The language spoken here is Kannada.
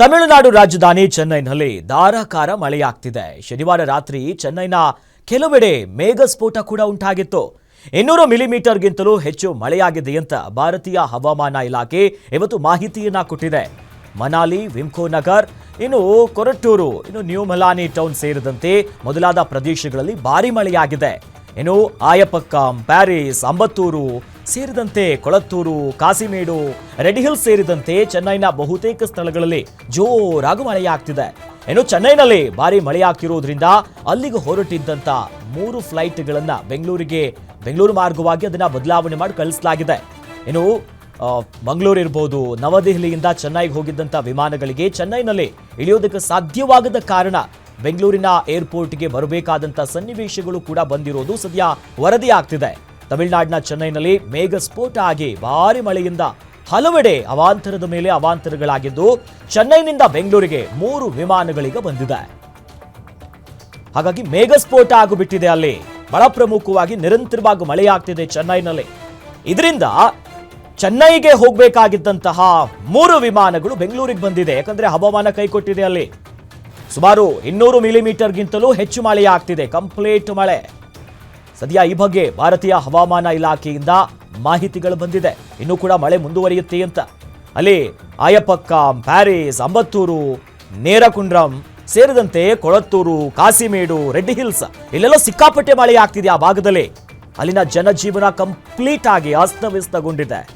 ತಮಿಳುನಾಡು ರಾಜಧಾನಿ ಚೆನ್ನೈನಲ್ಲಿ ಧಾರಾಕಾರ ಮಳೆಯಾಗ್ತಿದೆ. ಶನಿವಾರ ರಾತ್ರಿ ಚೆನ್ನೈನ ಕೆಲವೆಡೆ ಮೇಘಸ್ಫೋಟ ಕೂಡ ಉಂಟಾಗಿತ್ತು. ಇನ್ನೂರು ಮಿಲಿಮೀಟರ್ಗಿಂತಲೂ ಹೆಚ್ಚು ಮಳೆಯಾಗಿದೆ ಅಂತ ಭಾರತೀಯ ಹವಾಮಾನ ಇಲಾಖೆ ಇವತ್ತು ಮಾಹಿತಿಯನ್ನ ಕೊಟ್ಟಿದೆ. ಮನಾಲಿ, ವಿಮ್ಕೋ ನಗರ್, ಇನ್ನು ಕೊರಟೂರು, ಇನ್ನು ನ್ಯೂ ಮಲಾನಿ ಟೌನ್ ಸೇರಿದಂತೆ ಮೊದಲಾದ ಪ್ರದೇಶಗಳಲ್ಲಿ ಭಾರಿ ಮಳೆಯಾಗಿದೆ. ಇನ್ನು ಆಯಪಕ್ಕಂ, ಪ್ಯಾರಿಸ್, ಅಂಬತ್ತೂರು ಸೇರಿದಂತೆ ಕೊಳತ್ತೂರು, ಕಾಸಿಮೇಡು, ರೆಡ್ ಹಿಲ್ಸ್ ಸೇರಿದಂತೆ ಚೆನ್ನೈನ ಬಹುತೇಕ ಸ್ಥಳಗಳಲ್ಲಿ ಜೋರಾಗಿ ಮಳೆಯಾಗ್ತಿದೆ ಇನ್ನು ಚೆನ್ನೈನಲ್ಲಿ ಭಾರಿ ಮಳೆಯಾಗ್ತಿರೋದ್ರಿಂದ ಅಲ್ಲಿಗೆ ಹೊರಟಿದ್ದಂತ ಮೂರು ಫ್ಲೈಟ್ಗಳನ್ನ ಬೆಂಗಳೂರಿಗೆ, ಬೆಂಗಳೂರು ಮಾರ್ಗವಾಗಿ ಅದನ್ನ ಬದಲಾವಣೆ ಮಾಡಿ ಕಳಿಸಲಾಗಿದೆ. ಇನ್ನು ಮಂಗಳೂರು ಇರ್ಬೋದು, ನವದೆಹಲಿಯಿಂದ ಚೆನ್ನೈಗೆ ಹೋಗಿದ್ದಂಥ ವಿಮಾನಗಳಿಗೆ ಚೆನ್ನೈನಲ್ಲಿ ಇಳಿಯೋದಕ್ಕೆ ಸಾಧ್ಯವಾಗದ ಕಾರಣ ಬೆಂಗಳೂರಿನ ಏರ್ಪೋರ್ಟ್ಗೆ ಬರಬೇಕಾದಂಥ ಸನ್ನಿವೇಶಗಳು ಕೂಡ ಬಂದಿರೋದು ಸದ್ಯ ವರದಿ ಆಗ್ತಿದೆ ತಮಿಳುನಾಡಿನ ಚೆನ್ನೈನಲ್ಲಿ ಮೇಘ ಸ್ಫೋಟ ಆಗಿ ಭಾರಿ ಮಳೆಯಿಂದ ಹಲವೆಡೆ ಅವಾಂತರದ ಮೇಲೆ ಅವಾಂತರಗಳಾಗಿದ್ದು, ಚೆನ್ನೈನಿಂದ ಬೆಂಗಳೂರಿಗೆ ಮೂರು ವಿಮಾನಗಳಿಗೆ ಬಂದಿದೆ. ಹಾಗಾಗಿ ಮೇಘಸ್ಫೋಟ ಆಗಿಬಿಟ್ಟಿದೆ ಅಲ್ಲಿ. ಬಹಳ ಪ್ರಮುಖವಾಗಿ ನಿರಂತರವಾಗಿ ಮಳೆಯಾಗ್ತಿದೆ ಚೆನ್ನೈನಲ್ಲಿ. ಇದರಿಂದ ಚೆನ್ನೈಗೆ ಹೋಗಬೇಕಾಗಿದ್ದಂತಹ ಮೂರು ವಿಮಾನಗಳು ಬೆಂಗಳೂರಿಗೆ ಬಂದಿದೆ. ಯಾಕಂದ್ರೆ ಹವಾಮಾನ ಕೈಕೊಟ್ಟಿದೆ ಅಲ್ಲಿ. ಸುಮಾರು ಇನ್ನೂರು ಮಿಲಿಮೀಟರ್ಗಿಂತಲೂ ಹೆಚ್ಚು ಮಳೆಯಾಗ್ತಿದೆ. ಕಂಪ್ಲೀಟ್ ಮಳೆ. ಸದ್ಯ ಈ ಬಗ್ಗೆ ಭಾರತೀಯ ಹವಾಮಾನ ಇಲಾಖೆಯಿಂದ ಮಾಹಿತಿಗಳು ಬಂದಿದೆ. ಇನ್ನೂ ಕೂಡ ಮಳೆ ಮುಂದುವರಿಯುತ್ತೆ ಅಂತ. ಅಲ್ಲಿ ಆಯಪಕ್ಕಂ, ಪ್ಯಾರಿಸ್, ಅಂಬತ್ತೂರು, ನೇರಕುಂಡ್ರಂ ಸೇರಿದಂತೆ ಕೊಳತ್ತೂರು, ಕಾಸಿಮೇಡು, ರೆಡ್ ಹಿಲ್ಸ್ ಇಲ್ಲೆಲ್ಲ ಸಿಕ್ಕಾಪಟ್ಟೆ ಮಳೆ ಆಗ್ತಿದೆ ಆ ಭಾಗದಲ್ಲಿ. ಅಲ್ಲಿನ ಜನಜೀವನ ಕಂಪ್ಲೀಟ್ ಆಗಿ ಅಸ್ತವ್ಯಸ್ತಗೊಂಡಿದೆ.